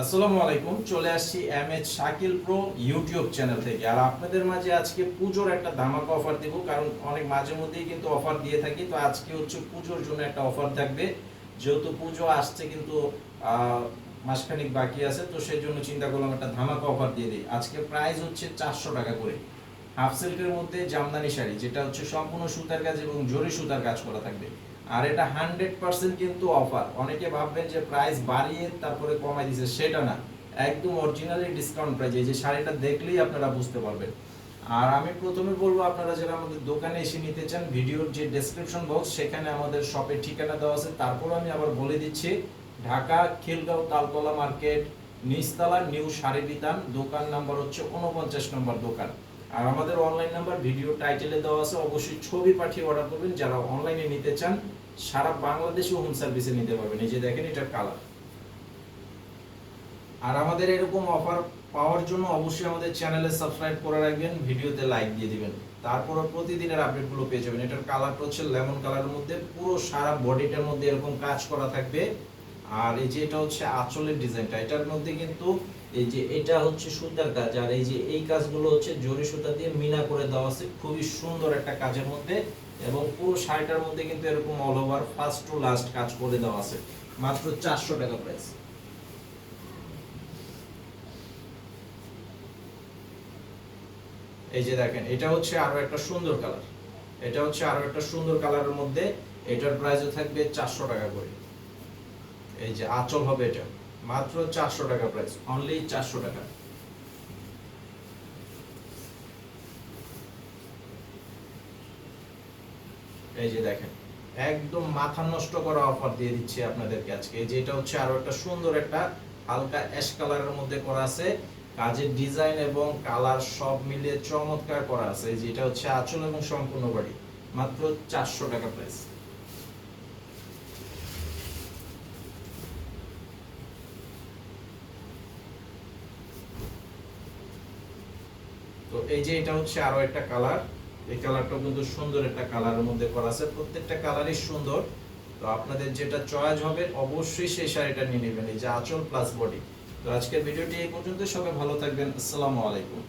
আসসালামু আলাইকুম, চলে আসছি M H Shakil pro YouTube channel থেকে। আর আপনাদের মাঝে আজকে পুজোর একটা ধামাকা অফার দেবো, কারণ অনেক মাঝে মধ্যেই কিন্তু অফার দিয়ে থাকি। তো আজকে হচ্ছে পুজোর জন্য একটা অফার থাকবে। যেহেতু পুজো আসছে কিন্তু মাসখানিক বাকি আছে, তো সেই জন্য চিন্তা করলাম একটা ধামাকা অফার দিয়ে দিই। আজকে প্রাইস হচ্ছে চারশো টাকা করে। হাফ সিল্কের মধ্যে জামদানি শাড়ি, যেটা হচ্ছে সম্পূর্ণ সুতার কাজ এবং জরি সুতার কাজ করা থাকবে। আর এটা হান্ড্রেড পার্সেন্ট কিন্তু অফার। অনেকে ভাববেন যে প্রাইস বাড়িয়ে তারপরে কমাই দিছে, সেটা না। একদম অরিজিনালি ডিসকাউন্ট প্রাইস এই যে শাড়িটা দেখলেই আপনারা বুঝতে পারবেন। আর আমি প্রথমে বলব, আপনারা যারা আমাদের দোকানে এসে নিতে চান, ভিডিওর যে ডেসক্রিপশন বক্স সেখানে আমাদের শপের ঠিকানা দেওয়া আছে। তারপর আমি আবার বলে দিচ্ছি, ঢাকা, খিলগাঁও, তালতলা মার্কেট, নিচতলা, নিউ শাড়ি বিতান, দোকান নাম্বার হচ্ছে উনপঞ্চাশ নম্বর দোকান। আর আমাদের অনলাইন নাম্বার ভিডিও টাইটেলে দেওয়া আছে, অবশ্যই ছবি পাঠিয়ে অর্ডার করবেন। যারা অনলাইনে নিতে চান, সারা বাংলাদেশে হোম সার্ভিসে নিতে পারবেন। এই যে দেখেন এটার কালার আর আমাদের এরকম অফার পাওয়ার জন্য অবশ্যই আমাদের চ্যানেলে সাবস্ক্রাইব করে রাখবেন ভিডিওতে লাইক দিয়ে দিবেন। তারপর প্রতিদিনের আপডেটগুলো পেয়ে যাবেন। এটার কালারটা হচ্ছে লেমন কালারের মধ্যে পুরো সারা বডিটার মধ্যে এরকম কাজ করা থাকবে। আর এই যে এটা হচ্ছে আঁচলের ডিজাইনটা, এটার মধ্যে কিন্তু এই যে এটা হচ্ছে সুতার কাজ, আর এই যে এই কাজগুলো হচ্ছে জরি সুতা দিয়ে মিনা করে দেওয়া আছে, খুবই সুন্দর একটা কাজের মধ্যে এবং পুরো শাড়িটার মধ্যে কিন্তু এরকম all over first to last কাজ করে দেওয়া আছে, মাত্র চারশো টাকা প্রাইস এই যে দেখেন, এটা হচ্ছে আরও একটা সুন্দর কালার এটা হচ্ছে আরও একটা সুন্দর কালারের মধ্যে, এটার প্রাইসও থাকবে চারশো টাকা করে। এই যে আঁচল হবে এটা। মাত্র চারশো টাকা প্রাইস অনলি চারশো টাকা। এই যে দেখেন, একদম মাথা নষ্ট করা অফার দিয়ে দিচ্ছি আপনাদেরকে আজকে। এই যে এটা হচ্ছে আরও একটা সুন্দর একটা হালকা অ্যাশ কালারের মধ্যে করা আছে। কাজের ডিজাইন এবং কালার সব মিলিয়ে চমৎকার করা আছে। এই যে এটা হচ্ছে আঁচল এবং সম্পূর্ণ বাড়ি মাত্র চারশো টাকা প্রাইস তো এই যে এটা হচ্ছে আরও একটা কালার এই কালারটা কিন্তু সুন্দর একটা কালারের মধ্যে করা আছে। প্রত্যেকটা কালারই সুন্দর। তো আপনাদের যেটা চয়েস হবে, অবশ্যই সেই শাড়িটা নিয়ে নেবেন, এই যে আঁচল প্লাস বডি তো আজকের ভিডিওটি এই পর্যন্ত, সবাই ভালো থাকবেন, আসসালামু আলাইকুম।